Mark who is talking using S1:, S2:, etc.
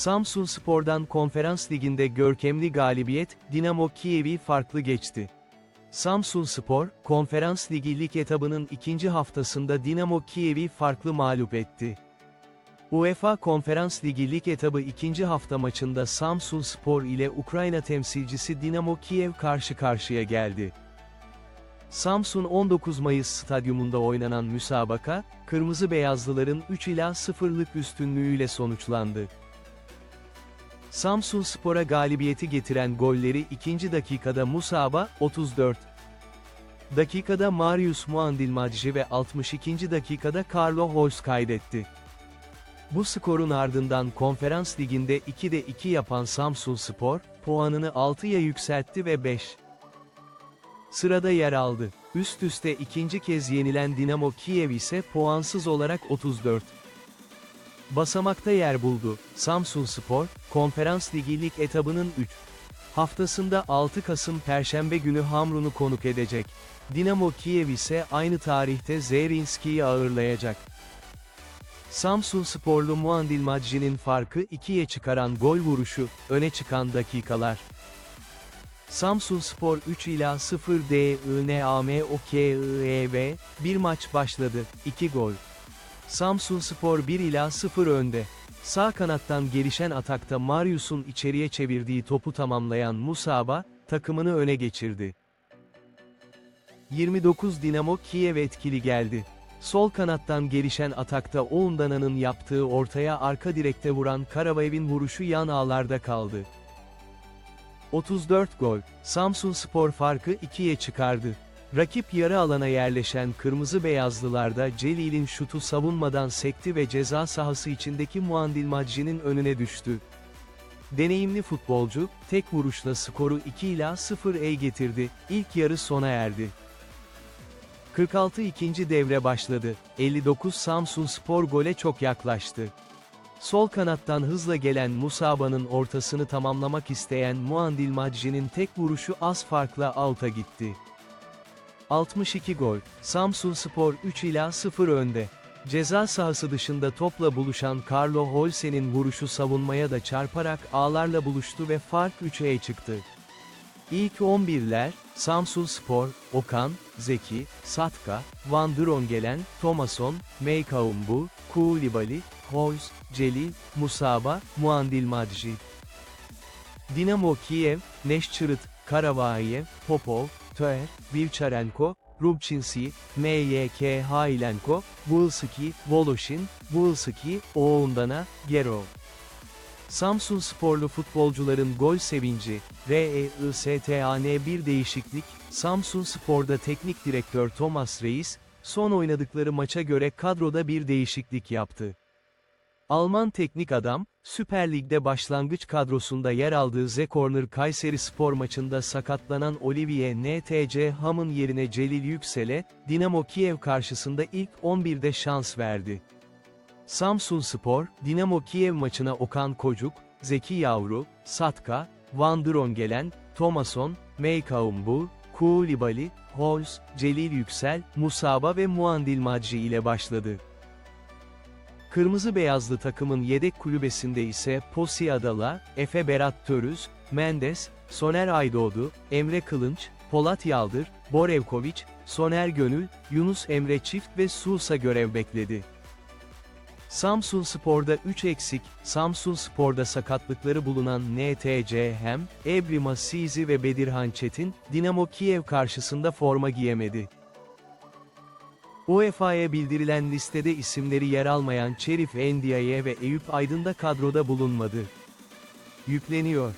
S1: Samsun Spor'dan Konferans Ligi'nde görkemli galibiyet, Dinamo Kiev'i farklı geçti. Samsun Spor, Konferans Ligi lig etabının ikinci haftasında Dinamo Kiev'i farklı mağlup etti. UEFA Konferans Ligi lig etabı ikinci hafta maçında Samsun Spor ile Ukrayna temsilcisi Dinamo Kiev karşı karşıya geldi. Samsun 19 Mayıs stadyumunda oynanan müsabaka, Kırmızı Beyazlıların 3 ila 0'lık üstünlüğüyle sonuçlandı. Samsun Spor'a galibiyeti getiren golleri ikinci dakikada Musaba, 34. Dakikada Marius Muandilmacı ve 62. dakikada Carlo Holz kaydetti. Bu skorun ardından Konferans Ligi'nde 2'de 2 yapan Samsun Spor, puanını 6'ya yükseltti ve 5. Sırada yer aldı. Üst üste ikinci kez yenilen Dinamo Kiev ise puansız olarak 34. Basamakta yer buldu. Samsun Spor, Konferans Ligi lig etabının 3. haftasında 6 Kasım Perşembe günü Hamrun'u konuk edecek. Dinamo Kiev ise aynı tarihte Zerinski'yi ağırlayacak. Samsun sporlu Muandil Maci'nin farkı 2'ye çıkaran gol vuruşu, öne çıkan dakikalar. Samsun Spor 3 ila 0 DINAM OKIEV, bir maç başladı, 2 gol. Samsun Spor 1 ila 0 önde. Sağ kanattan gelişen atakta Marius'un içeriye çevirdiği topu tamamlayan Musaba, takımını öne geçirdi. 29 Dinamo Kiev etkili geldi. Sol kanattan gelişen atakta Oğundana'nın yaptığı ortaya arka direkte vuran Karavaev'in vuruşu yan ağlarda kaldı. 34 gol, Samsun Spor farkı 2'ye çıkardı. Rakip yarı alana yerleşen Kırmızı Beyazlılarda Celil'in şutu savunmadan sekti ve ceza sahası içindeki Muandil Maci'nin önüne düştü. Deneyimli futbolcu, tek vuruşla skoru 2 ila 0'e getirdi, ilk yarı sona erdi. 46 ikinci devre başladı, 59 Samsun Spor gole çok yaklaştı. Sol kanattan hızla gelen Musaba'nın ortasını tamamlamak isteyen Muandil Maci'nin tek vuruşu az farkla out'a gitti. 62 gol, Samsun Spor 3 ila 0 önde. Ceza sahası dışında topla buluşan Carlo Holse'nin vuruşu savunmaya da çarparak ağlarla buluştu ve fark 3'e çıktı. İlk 11'ler, Samsun Spor, Okan, Zeki, Satka, Van Drongelen, Thomason, Meykaumbu, Koulibaly, Hoyz, Celil, Musaba, Muandil Madji. Dinamo Kiev, Neşçırıt, Karavayev, Popov, Töer, Vivcharenko, Rubčinski, M.Y.K. Hailenko, Vulski, Voloshin, Vulski, Oğundana, Gerov. Samsun sporlu futbolcuların gol sevinci, REISTAN bir değişiklik, Samsun Spor'da teknik direktör Thomas Reis, son oynadıkları maça göre kadroda bir değişiklik yaptı. Alman teknik adam, Süper Lig'de başlangıç kadrosunda yer aldığı Zekorner Kayseri Spor maçında sakatlanan Olivier NTC Ham'ın yerine Celil Yüksel'e, Dinamo Kiev karşısında ilk 11'de şans verdi. Samsun Spor, Dinamo Kiev maçına Okan Kocuk, Zeki Yavru, Satka, Van Drongelen, Thomason, Meykaumbu, Koulibaly, Holz, Celil Yüksel, Musaba ve Muandil Maci ile başladı. Kırmızı beyazlı takımın yedek kulübesinde ise Posi Adala, Efe Berat Törüz, Mendes, Soner Aydoğdu, Emre Kılınç, Polat Yaldır, Borevkoviç, Soner Gönül, Yunus Emre Çift ve Susa görev bekledi. Samsun Spor'da 3 eksik, Samsun Spor'da sakatlıkları bulunan NTC hem, Ebrima Sizi ve Bedirhan Çetin, Dinamo Kiev karşısında forma giyemedi. UEFA'ya bildirilen listede isimleri yer almayan Çerif Endiaye ve Eyüp Aydın da kadroda bulunmadı. Yükleniyor.